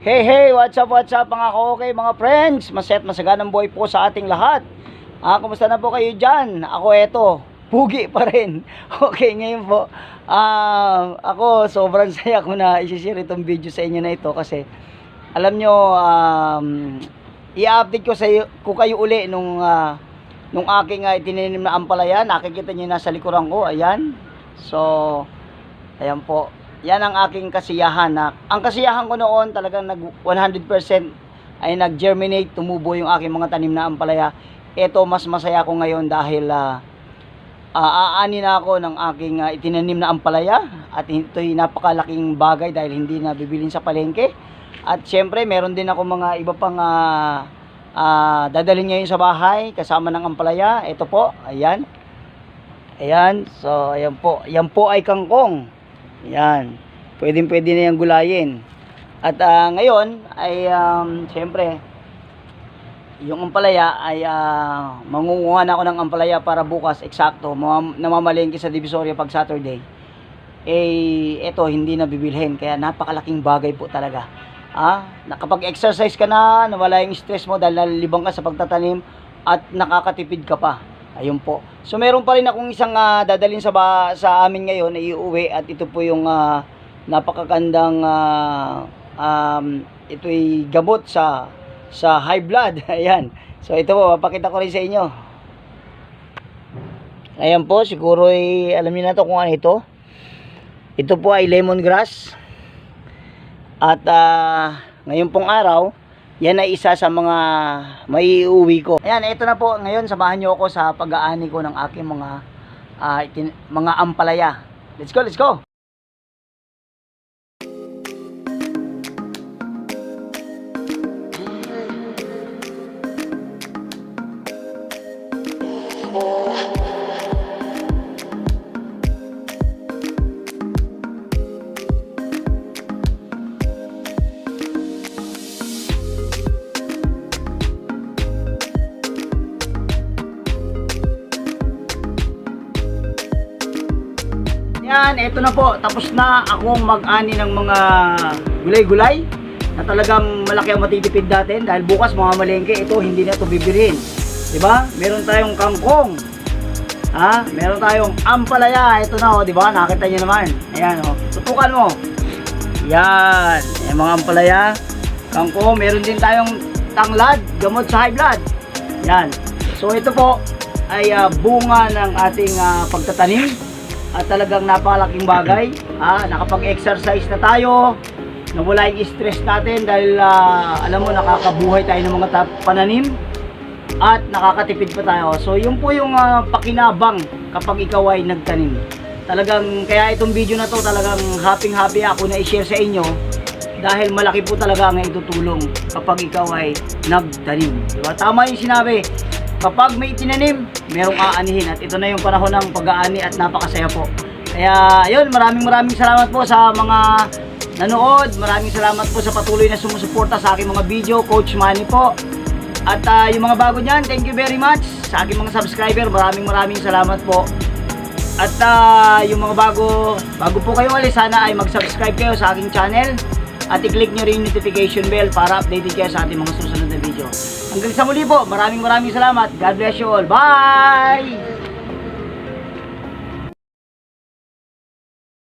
Hey, hey, what's up, what's up mga okay mga friends? Maset, masaganang buhay po sa ating lahat. Ah, kumusta na po kayo dyan? Ako eto, pugi pa rin. Okay, ngayon po, ah, ako sobrang saya ko na isi-share itong video sa inyo na ito kasi alam nyo, um, i-update ko, sa, ko kayo uli nung, ah, nung aking uh, itininim na ampalaya. Nakikita nyo nasa likuran ko, ayan. So, ayan po, yan ang aking kasiyahan na ang kasiyahan ko noon talagang nag 100% ay nag-germinate, tumubo yung aking mga tanim na ampalaya. Ito mas masaya ko ngayon dahil ah, ah, aani na ako ng aking ah, itinanim na ampalaya at ito'y napakalaking bagay dahil hindi na bibilin sa palengke. At syempre, meron din ako mga iba pang ah, ah, dadalhin ngayon sa bahay kasama ng ampalaya. Ito po, ayan. Ayan, so ayan po. Yan po ay kangkong. Yan. Pwedeng pwede na yung gulayin. At ah, ngayon ay um, siyempre yung ampalaya ay ah, mangunguha na ako ng ampalaya para bukas eksakto namamalengke sa Divisoria pag Saturday. Eh eto hindi na bibilhin kaya napakalaking bagay po talaga. Ah, nakapag-exercise ka na, nawala yung stress mo dahil nalilibang ka sa pagtatanim at nakakatipid ka pa. Ayun po. So meron pa rin akong isang ah, dadalhin sa ba, sa amin ngayon na iuwi at ito po yung ah, napakagandang ah, um, ito'y gamot sa sa high blood. Ayan. So ito po, papakita ko rin sa inyo. Ayan po, siguro ay alam niyo na to kung ano ito. Ito po ay lemongrass. At ah, ngayon pong araw, yan ay isa sa mga may uwi ko. Ayan, ito na po. Ngayon, samahan niyo ako sa pag-aani ko ng aking mga ah, itin- mga ampalaya. Let's go, let's go! Yan, eto na po. Tapos na akong mag-ani ng mga gulay-gulay na talagang malaki ang matitipid natin dahil bukas mga malengke ito hindi na ito bibirin. 'Di ba? Meron tayong kangkong. Ha? Meron tayong ampalaya. Ito na oh, 'di ba? Nakita niyo naman. Ayan oh. Tutukan mo. Yan, yung mga ampalaya. Kangkong, meron din tayong tanglad, gamot sa high blood. Yan. So ito po ay ah, bunga ng ating ah, pagtatanim at talagang napakalaking bagay. Ah, nakapag-exercise na tayo. Nawala yung stress natin dahil ah, alam mo nakakabuhay tayo ng mga pananim at nakakatipid pa tayo. So yun po yung ah, pakinabang kapag ikaw ay nagtanim. Talagang kaya itong video na to talagang happy happy ako na i-share sa inyo dahil malaki po talaga ang itutulong kapag ikaw ay nagtanim. Diba? Tama yung sinabi, kapag may tinanim, merong aanihin at ito na yung panahon ng pag-aani at napakasaya po. Kaya ayun, maraming maraming salamat po sa mga nanood. Maraming salamat po sa patuloy na sumusuporta sa aking mga video. Coach Manny po. At ah, yung mga bago niyan, thank you very much. Sa aking mga subscriber, maraming maraming salamat po. At ah, yung mga bago, bago po kayo ulit, sana ay mag-subscribe kayo sa aking channel. At i-click nyo rin yung notification bell para updated kayo sa ating mga susunod. Hanggang sa muli po, maraming maraming salamat. God bless you all. Bye!